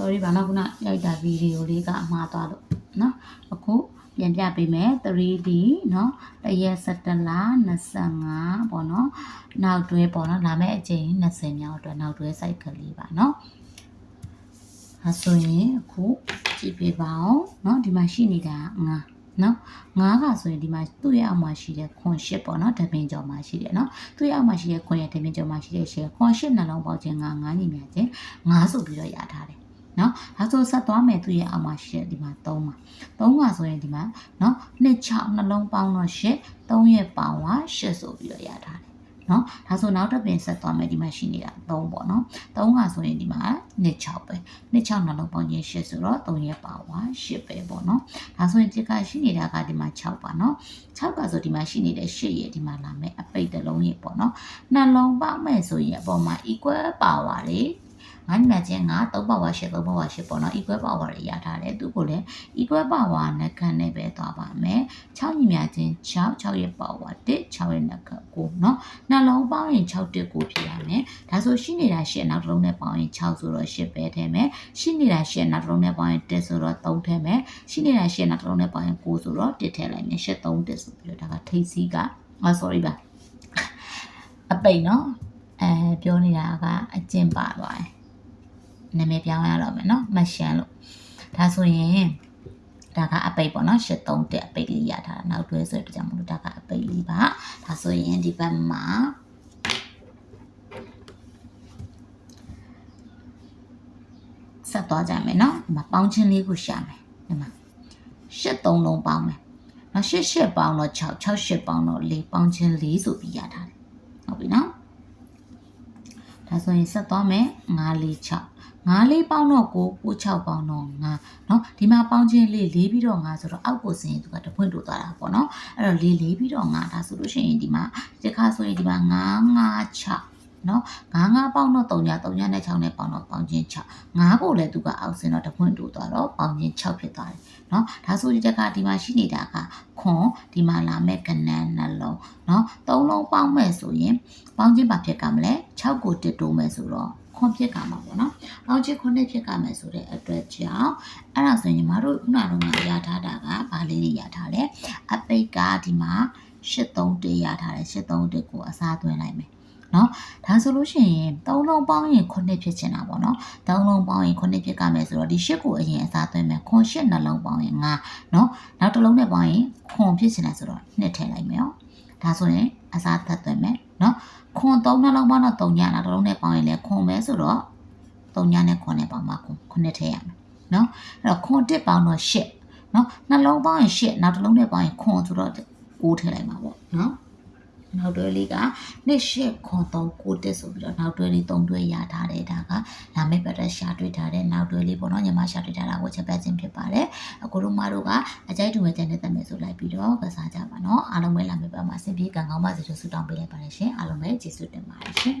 sorry ပါနော်ခုနရိုက်တာဗီဒီယိုလေးကအမှားသွားလို့နော်အခုပြန်ပြပေးမယ် 3D နော်တရက်17လ25ပေါ့နော်နောက်တွဲပေါ့နော်လာမယ့်အချိန်20မြောက်အတွက်နောက်တွဲ site ကလေးပါနော်အဲဆိုရင်အခုကြည့်ပေးပါအောင်เนาะဒီမှာရှိနေတာငါနော်ငါးကဆိုရင်ဒီမှာသူ့ရဲ့အောက်မှာရှိတဲ့ခွန်ရှစ်ပေါ့နော်ဓပင်ကျော်မှာရှိတယ်နော်သူ့ရဲ့အောက်မှာရှိတဲ့ခွန်ရဲ့ဓပင်ကျော်မှာရှိတဲ့ရှယ်ခွန်ရှစ်နှလုံးပေါက်ခြင်းငါငါးညီမြခြင်းငါးဆိုပြီးတော့ရထားတယ် နော်ဒါဆိုဆက်သွားမယ်သူ့ရဲ့အောက်မှာရှိတဲ့ဒီမှာ3မှာ3ကဆိုရင်ဒီမှာနော်နှစ်6နှလုံးပေါင်းတော့ရှစ်3ရဲ့ပေါင်းကရှစ်ဆိုပြီးတော့ရထားတယ်နော်ဒါဆိုနောက်တစ်ပင်ဆက်သွားမယ်ဒီမှာရှိနေတာ3ပေါ့နော်3ကဆိုရင်ဒီမှာနှစ်6ပဲနှစ်6နှလုံးပေါင်းခြင်းရှစ်ဆိုတော့3ရဲ့ပေါင်းကရှစ်ပဲပေါ့နော်ဒါဆိုရင်ဒီကရှိနေတာကဒီမှာ6ပါနော်6ကဆိုဒီမှာရှိနေတဲ့8ရဲ့ဒီမှာလာမယ်အပိတ်တစ်လုံးရဲ့ပေါ့နော်နှလုံးပေါင်းမယ်ဆိုရင်အပေါ်မှာ equal power လေး ငါနံပါတ်ချင်းငါ3 power 8 3 power 8ပေါ့နော် equal power တွေရထားတယ်သူ့ကိုလည်း equal power နဲ့ခံနေပဲသွားပါမယ်6ညီမြချင်း6 6ရဲ့ power 1 6ရဲ့နှက်ခတ်ကိုနော်နှလုံးပေါင်းရင်6တက်ကိုဖြစ်ရမယ်ဒါဆိုရှိနေတာ8နောက်တစ်လုံးနဲ့ပေါင်းရင်6ဆိုတော့8ပဲထဲမယ်ရှိနေတာ8နောက်တစ်လုံးနဲ့ပေါင်းရင်1ဆိုတော့3ထဲမယ်ရှိနေတာ8နောက်တစ်လုံးနဲ့ပေါင်းရင်9ဆိုတော့1ထဲလိုက်မယ်8 3 1ဆိုပြီးတော့ဒါကထိပ်စီးကအာ sorry ပါအပိတ်နော်အဲပြောနေတာကအကျင့်ပါသွားတယ် နာမည်ပြောင်းရတော့မယ်နော်မရှန်လို့ဒါဆိုရင်ဒါကအပိတ်ပေါ့နော်83တက်အပိတ်လေးရထားတာနောက်တွဲဆိုတဲ့ကြောင့်မလို့ဒါကအပိတ်လေးပါဒါဆိုရင်ဒီဘက်မှာဆက်သွားကြမယ်နော်ဒီမှာပေါင်းချင်းလေးကိုရှာမယ်ဒီမှာ83လုံးပေါင်းမယ်နော်88ပေါင်းတော့6 68ပေါင်းတော့4ပေါင်းချင်း4ဆိုပြီးရထားတယ်ဟုတ်ပြီနော်ဒါဆိုရင်ဆက်သွားမယ်9 4 6 9လေးပေါင်းတော့9 9 6ပေါင်းတော့9เนาะဒီမှာပေါင်းချင်းလေးလေးပြီးတော့9ဆိုတော့အောက်ကိုဆင်းရင်သူကတပွင့်တိုးသွားတာပေါ့เนาะအဲ့တော့လေးလေးပြီးတော့9ဒါဆိုလို့ရှိရင်ဒီမှာဒီခါဆိုရင်ဒီမှာ9 9 6နော်9 9ပေါင်းတော့3ည3ညနဲ့6နဲ့ပေါင်းတော့ပေါင်းချင်း6 9ကိုလည်းသူကအောက်ဆင်းတော့တပွင့်တိုးသွားတော့ပေါင်းချင်း6ဖြစ်သွားတယ်နော်ဒါဆိုဒီတက်ကဒီမှာရှိနေတာကခွန်ဒီမှာလာမဲ့ကနန်းနှလုံးနော်3လုံးပေါင်းမဲ့ဆိုရင်ပေါင်းချင်းဘာဖြစ်ကမလဲ6ကိုတစ်တိုးမဲ့ဆိုတော့ ခွန်ဖြစ်ကမှာပေါ့နော်ပေါင်းချင်းခွန်နဲ့ဖြစ်ကမယ်ဆိုတဲ့အတွက်ကြောင့်အဲ့ဒါဆိုရင်ညီမတို့ခုနကတော့ရထားတာကဘာလေးတွေရထားလဲအပိတ်ကဒီမှာ83တေးရထားတယ်83တေးကိုအစားသွင်းလိုက်မယ်နော်ဒါဆိုလို့ရှိရင်3လုံးပေါင်းရင်9ဖြစ်ချင်တာပေါ့နော်3လုံးပေါင်းရင်9ဖြစ်ကမယ်ဆိုတော့ဒီ8ကိုအရင်အစားသွင်းမယ်ခွန်8နှလုံးပေါင်းရင်9နော်နောက်တစ်လုံးနဲ့ပေါင်းရင်ခွန်ဖြစ်ချင်တယ်ဆိုတော့2ထည့်လိုက်မယ်ရောဒါဆိုရင်အစားသက်သွင်းမယ် နော်ခွန်3နှလုံးပေါင်းတော့3ညနောက်တစ်လုံးနဲ့ပေါင်းရင်လည်းခွန်ပဲဆိုတော့3ညနဲ့ခွန်နဲ့ပေါင်းမှခွန်9ထည့်ရမယ်နော်အဲ့တော့ခွန်1ပေါင်းတော့8နော်နှလုံးပေါင်းရင်8နောက်တစ်လုံးနဲ့ပေါင်းရင်ခွန်ဆိုတော့9ထည့်လိုက်မှာပေါ့နော် နောက်တွဲလေးကနှစ်ရှစ်ခွန်3ကိုတက်ဆိုပြီးတော့နောက်တွဲလေး3တွဲရထားတယ်ဒါကလာမယ့်ပတ်သက်ရှာတွေ့ထားတဲ့နောက်တွဲလေးပေါ့နော်ညီမရှာတွေ့ထားတာကိုချက်ပတ်ခြင်းဖြစ်ပါတယ်အခုတို့မတို့ကအကြိုက်တူမဲ့တဲ့တက်မယ်ဆိုလိုက်ပြီးတော့ကစားကြပါနော်အားလုံးပဲလာမယ့်ပတ်မှာအဆင်ပြေကံကောင်းပါစေလို့ဆုတောင်းပေးလိုက်ပါတယ်ရှင်အားလုံးပဲကျေးဇူးတင်ပါတယ်ရှင်